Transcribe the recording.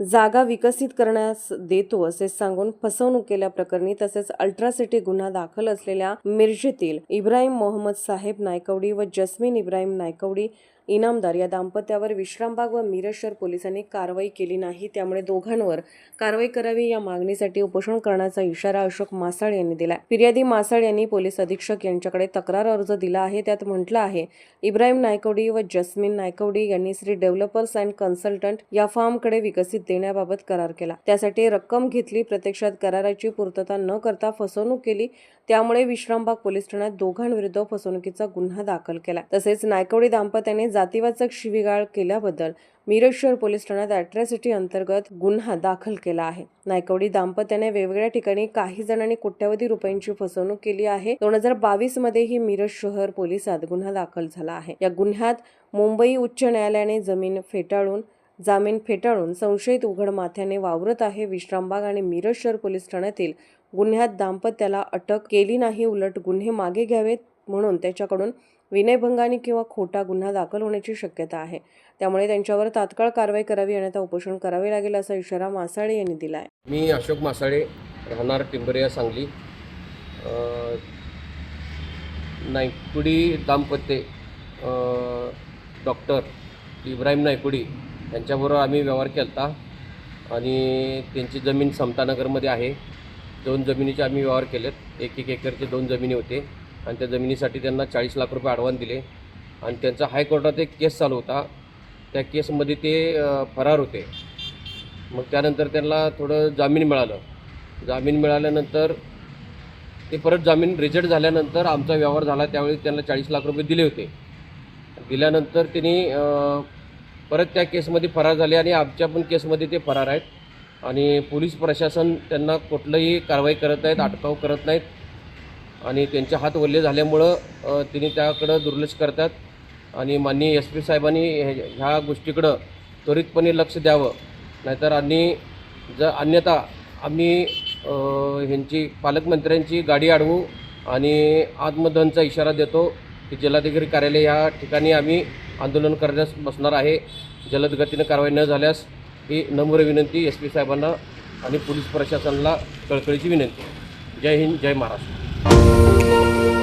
जागा विकसित करण्यास देतो असे सांगून फसवणूक केल्याप्रकरणी तसेच अल्ट्रासिटी गुन्हा दाखल असलेल्या मिरजेतील इब्राहिम मोहम्मद साहेब नायकवडी व जस्मीन इब्राहिम नायकवडी इनामदार या दाम्पत्यावर विश्रामबाग व मिरजशहर पोलिसांनी कारवाई केली नाही. त्यामुळे दोघांवर कारवाई करावी या मागणीसाठी उपोषण करण्याचा इशारा अशोक मासाळ यांनी दिला फिर्यादी मासाळ यांनी पोलीस अधीक्षक यांच्याकडे तक्रार अर्ज दिला आहे. त्यात म्हटलं आहे इब्राहिम नायकवडी व जस्मिन नायकवडी यांनी श्री डेव्हलपर्स अँड कन्सल्टंट या फॉर्मकडे विकसित देण्याबाबत करार केला. त्यासाठी रक्कम घेतली प्रत्यक्षात कराराची पूर्तता न करता फसवणूक केली. त्यामुळे विश्रामबाग पोलीस ठाण्यात दोघांविरुद्ध फसवणुकीचा गुन्हा दाखल केला. तसेच नायकवडी दाम्पत्याने जातीवाचक शिवीगाळ केल्याबद्दल मिरज शहर पोलीस ठाण्यात अॅट्रॉसिटी अंतर्गत गुन्हा दाखल केला आहे. नायकवडी दाम्पत्याने वेगवेगळ्या ठिकाणी काही जणांनी कोट्यावधी रुपयांची फसवणूक केली आहे. दोन हजार बावीसमध्ये ही मिरज शहर पोलिसात गुन्हा दाखल झाला आहे. या गुन्ह्यात मुंबई उच्च न्यायालयाने जमीन फेटाळून जामीन फेटाळून संशयित उघड माथ्याने वावरत आहे. विश्रामबाग आणि मिरज शहर पोलीस ठाण्यातील गुन्ह्यात दाम्पत्याला अटक केली नाही. उलट गुन्हे मागे घ्यावेत म्हणून त्याच्याकडून विनयभंगाने किंवा खोटा गुन्हा दाखल होण्याची शक्यता आहे. त्यामुळे त्यांच्यावर तात्काळ कारवाई करावी आणि आता उपोषण करावे लागेल असा इशारा मासाळे यांनी दिला आहे मी अशोक मासाळे राहणार टिंबरिया सांगली. नायकुडी दाम्पत्य डॉक्टर इब्राहिम नायकुडी यांच्याबरोबर आम्ही व्यवहार केला होता आणि त्यांची जमीन समतानगरमध्ये आहे. दोन जमिनीचे आम्ही व्यवहार केलेत. एक एक एकरचे दोन जमिनी होते. आणि त्या जमिनीसाठी त्यांना चाळीस लाख रुपये ॲडव्हान्स दिले. आणि त्यांचा हायकोर्टात एक केस चालू होता. त्या केसमध्ये ते फरार होते. मग त्यानंतर त्यांना थोडं जामीन मिळालं. जामीन मिळाल्यानंतर ते परत जामीन रिजेक्ट झाल्यानंतर आमचा व्यवहार झाला. त्यावेळी त्यांना चाळीस लाख रुपये दिले होते. दिल्यानंतर त्यांनी परत त्या केसमध्ये फरार झाले आणि आमच्या पण केसमध्ये ते फरार आहेत. आणि पोलीस प्रशासन त्यांना कुठलंही कारवाई करत नाहीत अटकाव करत नाहीत. आणि त्यांचे हात वल्ले झाल्यामुळं तिने त्यांनी त्याकडं दुर्लक्ष करतात. आणि माननीय एस पी साहेबांनी ह्या गोष्टीकडं त्वरितपणे लक्ष द्यावं. नाहीतर आणि जर अन्यथा आम्ही ह्यांची पालकमंत्र्यांची गाडी अडवू आणि आत्मदहनचा इशारा देतो की जिल्हाधिकारी कार्यालय या ठिकाणी आम्ही आंदोलन करण्यास बसणार आहे. जलद गतीनं कारवाई न झाल्यास ही नम्र विनंती एस पी साहेबांना आणि पोलीस प्रशासनाला कळकळीची विनंती. जय हिंद जय महाराष्ट्र. Música